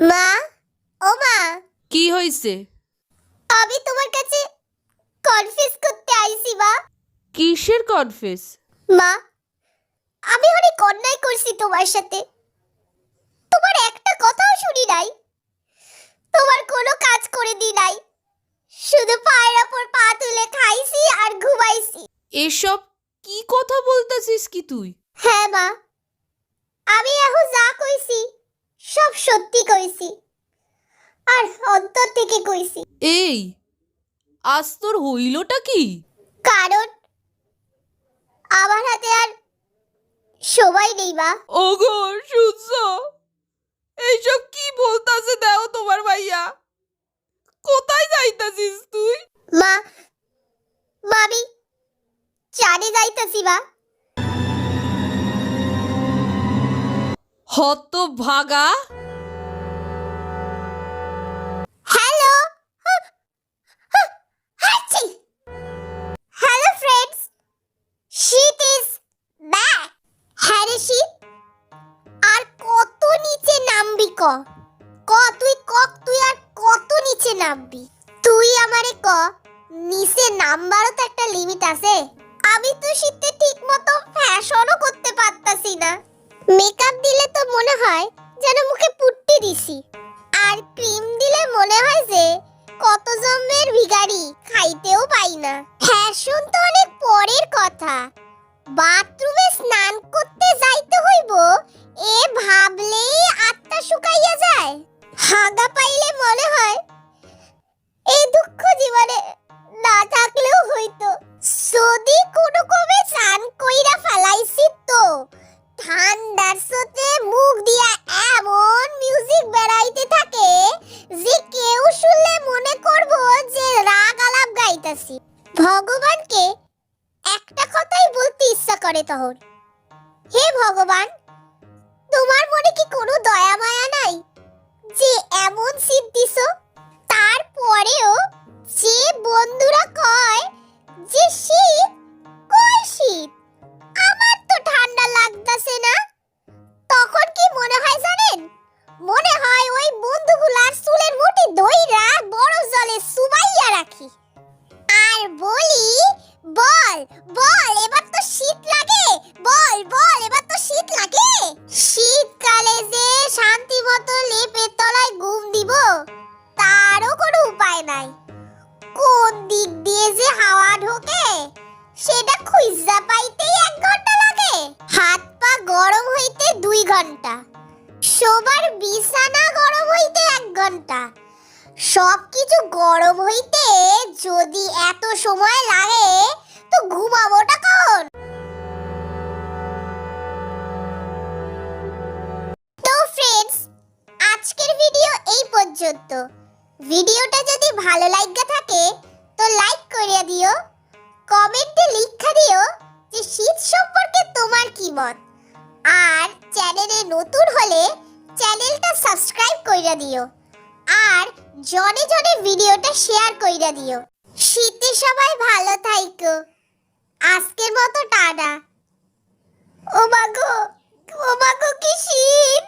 মা ও মা। কি হইছে? আমি তোমার কাছে কনফিউজ করতে আইছি মা। কিসের কনফেস মা আমি অনেক অন্যায় করছি তোমার সাথে। তোমার একটা কথাও শুনি নাই। তোমার কোনো কাজ করে দি নাই। শুধু পায়ের ওপর পা তুলে খাইছি আর ঘুমাইছি। এসব কি কথা বলতেছিস কি তুই? হ্যাঁ মা। আমি এখন যা কইছি সব সত্যি কইছি। আর অন্তর থেকে কইছি। এই আজ তোর হইলটা কি? কারণ আমার হাতে আর সময় নেই মা। ওগো শুনছ? এইসব কি বলতাছে দেও তোমার ভাইয়া? কোথায় যাইতাছিস তুই? মা মামি চানে যাইতাছি মা। হত ভাগা ক? ক তুই কক, তুই আর কত নিচে নামবি? তুই আমারে ক, নিচে নামবারও তো একটা লিমিট আছে। আমি তো শীতে ঠিক মতো ফ্যাশনও করতে পারতাছি না। মেকআপ দিলে তো মনে হয় যেন মুখে পুট্টি দিছি। আর ক্রিম দিলে মনে হয় যে কত জন্মের ভিখারি খাইতেও পাই না। ফ্যাশন তো অনেক পরের কথা। বাথরুমে স্নান করতে যাইতে হইব এ ভাবলেই শুকাইয়া যায়। হাগা পাইলে মনে হয় এই দুঃখ জীবনে না থাকলেও হইতো। যদি কোনো কমে স্নান কইরা ফালাইছি তো, ঠান্ডার সাথে মুখ দিয়া এমন মিউজিক বেড়াইতে থাকে যে কেউ শুনলে মনে করব যে রাগ আলাপ গাইতাছি। ভগবানকে একটা কথাই বলতে ইচ্ছা করে তখন। হে ভগবান, তোমার মনে বল এবার তো শীত লাগে। বল বল, এবার তো শীত লাগে। শীতকালে যে শান্তি মতো লেপের তলায় ঘুম দিব, তারও কোনো উপায় নাই। কোন দিক দিয়ে যে হাওয়া ঢোকে, সেটা খুঁজা পাইতেই এক ঘণ্টা লাগে। হাত পা গরম হইতে দুই ঘণ্টা, শোবার বিছানা গরম হইতে এক ঘণ্টা। সবকিছু গরম হইতে যদি এত সময় লাগে তো ঘুমাবোটা কখন তো ফ্রেন্ডস আজকের ভিডিও এই পর্যন্ত। ভিডিওটা যদি ভালো লাগা থাকে, তো লাইক করিয়া দিও। কমেন্টে লিখা দিও যে শীত সম্পর্কে তোমার কি মত। আর চ্যানেলে নতুন হলে চ্যানেলটা সাবস্ক্রাইব কইরা দিও। আর জনে জনে ভিডিওটা শেয়ার কইরা দিও। শীতে সবাই ভালো থাইকো। আজকের মতো টাটা। ও মাগো ও মাগো কি শীত।